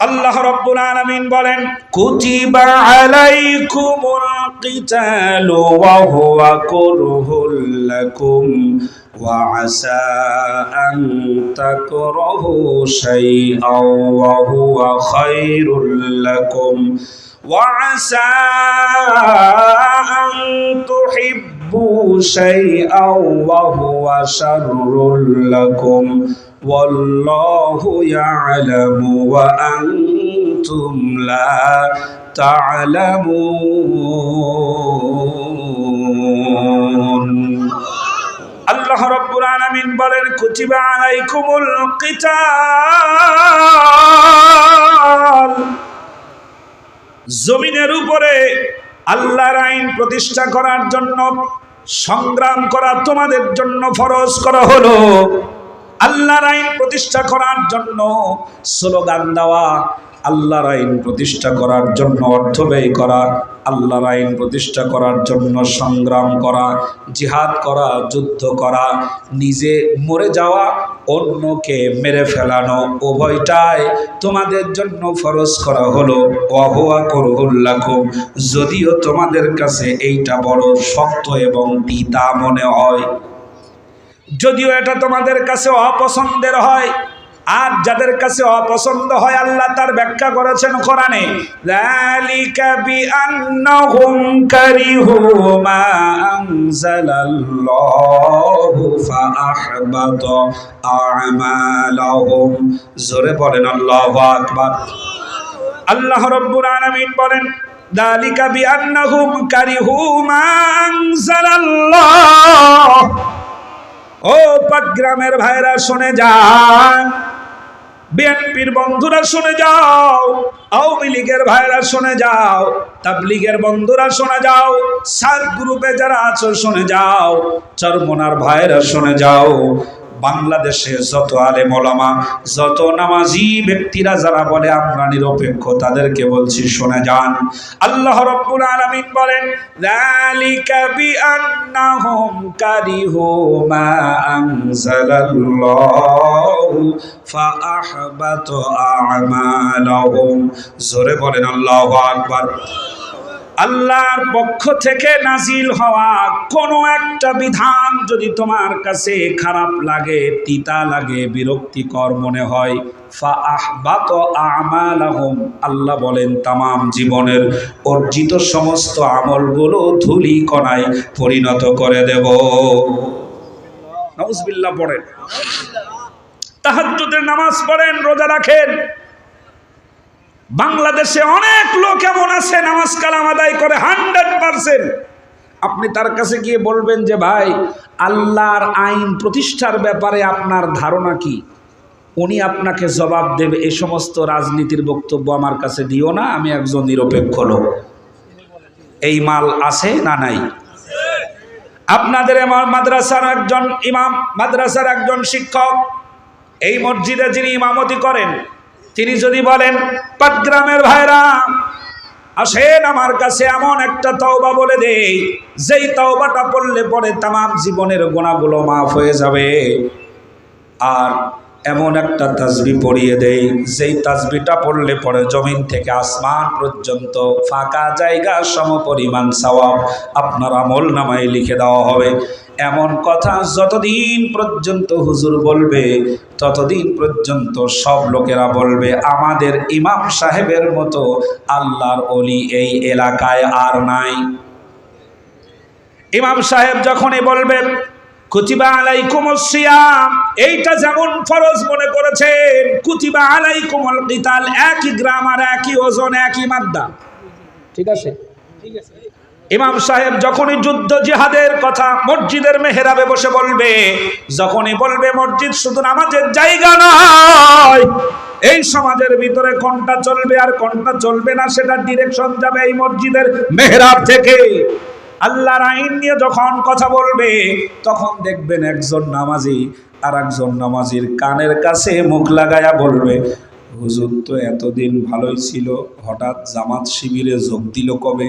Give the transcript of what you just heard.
আল্লাহ রব্বুল আলামিন বলেন, কুতিবা আলাইকুমুল কিতালু ওয়া হুয়া কুরহুল লাকুম ওয়া আসা আন তাকরাহু শাইআন ওয়া হুয়া খায়রুল লাকুম ওয়া আসা আন তুহিব্বু শাইআন ওয়া হুয়া শাররুল লাকুম والله يعلم وأنتم لا تعلمون আল্লাহ রব্বুল আলামিন বলেন কুতিবা আলাইকুমুল কিতাল জমিনের উপরে আল্লাহর আইন প্রতিষ্ঠা করার জন্য, সংগ্রাম করা তোমাদের জন্য ফরজ করা হলো। আল্লাহর আইন প্রতিষ্ঠা করার জন্য স্লোগান দেওয়া আল্লাহর আইন প্রতিষ্ঠা করার জন্য অর্থ ব্যয় করা, আল্লাহর আইন প্রতিষ্ঠা করার জন্য সংগ্রাম করা, জিহাদ করা, যুদ্ধ করা, নিজে মরে যাওয়া, অন্যকে মেরে ফেলানো, উভয়টাই তোমাদের জন্য ফরজ করা হলো। অহুয়া করহুল্লাকুম যদিও তোমাদের কাছে এইটা বড় শক্ত এবং তিতা মনে হয়। যদিও এটা তোমাদের কাছে অপছন্দের হয় আর যাদের কাছে অপছন্দ হয় আল্লাহ তার ব্যাখ্যা করেছেন কোরআনে, যালিকা বিআন্নাহুম কারিহু মা আনজালাল্লাহু ফাআহবাতা আ'মালাহুম। জোরে বলেন, আল্লাহু আকবার। আল্লাহ রব্বুল আলামিন বলেন, যালিকা বিআন্নাহুম কারিহু মা আনজালাল্লাহ। ও পাটগ্রামের ভাইরা শুনে যান। বিএনপির বন্ধুরা শুনে যাও, আওয়ামী লীগের ভাইরা শুনে যাও, তাবলিগের বন্ধুরা শুনে যাও, সাত গ্রুপে যারা আছো শুনে যাও, চরমোনার ভাইরা শুনে যাও। বাংলাদেশে যত আলেম ওলামা, যত নামাজি ব্যক্তিরা যারা বলে, আমরা নিরপেক্ষ, তাদেরকে বলছি, শুনে যান। আল্লাহ রব্বুল আলামিন বলেন, যালিকা বিআন্নাহুম কারিহু মা আনজালাল্লাহু ফাআহবাত আমালাহুম। জোরে বলেন, আল্লাহু আকবার। আল্লাহর পক্ষ থেকে নাজিল হওয়া কোনো একটা বিধান যদি তোমার কাছে খারাপ লাগে, তিতা লাগে, বিরক্তিকর মনে হয়, ফাআহবাত আমালাহুম। আল্লাহ বলেন, তামাম জীবনের অর্জিত সমস্ত আমলগুলো ধুলি কণায় পরিণত করে দেব। নাউজবিল্লাহ পড়েন। তাহাজ্জুদের নামাজ পড়েন, রোজা রাখেন। বাংলাদেশে অনেক লোক এমন আছে, নামাজ কালাম আদায় করে হান্ড্রেড পারসেন্ট। আপনি তার কাছে গিয়ে বলবেন যে, ভাই, আল্লাহর আইন প্রতিষ্ঠার ব্যাপারে আপনার ধারণা কি? উনি আপনাকে জবাব দেবে, এ সমস্ত রাজনীতির বক্তব্য আমার কাছে দিও না, আমি একজন নিরপেক্ষ লোক। এই মাল আছে না নাই? আপনাদের মাদ্রাসার একজন ইমাম, মাদ্রাসার একজন শিক্ষক, এই মসজিদে যিনি ইমামতি করেন তিনি যদি বলেন পাটগ্রামের ভাইরা, আসেন আমার কাছে এমন একটা তওবা বলে দেই, যেই তওবাটা পড়লে পরে তাম জীবনের গোনাগুলো মাফ হয়ে যাবে। আর এমন একটা তাজবি পড়িয়ে দেই, যেই তাজবিটা পড়লে পরে জমিন থেকে আসমান পর্যন্ত ফাঁকা জায়গা সমপরিমাণ সওয়াব আপনার আমল নামায় লিখে দেওয়া হবে। এমন কথা যতদিন পর্যন্ত হুজুর বলবে, ততদিন পর্যন্ত সব লোকেরা বলবে, আমাদের ইমাম সাহেবের মতো আল্লাহর অলি এই এলাকায় আর নাই। ইমাম সাহেব যখনই বলবেন কুতিবা আলাইকুমুস সিয়াম। এইটা যেমন ফরজ মনে করেছেন, কুতিবা আলাইকুমুল কিতাল, একই গ্রামার একই ওজন, একই মাদ্দা। ঠিক আছে? ঠিক আছে ইমাম সাহেব যখনই যুদ্ধ জিহাদের কথা মসজিদের মেহেরাবে বসে বলবে, যখনই বলবে মসজিদ শুধু নামাজের জায়গা নয়, এই সমাজের ভিতরে কোনটা চলবে আর কোনটা চলবে না, সেটা ডিরেকশন যাবে এই মসজিদের মেহরাব থেকে। আল্লাহর আইন নিয়ে যখন কথা বলবে, তখন দেখবেন একজন নামাজি আর একজন নামাজির কানের কাছে মুখ লাগায়া বলবে, হুজুর, তো এতদিন ভালোই ছিল, হঠাৎ জামাত শিবিরে যোগ দিল কবে?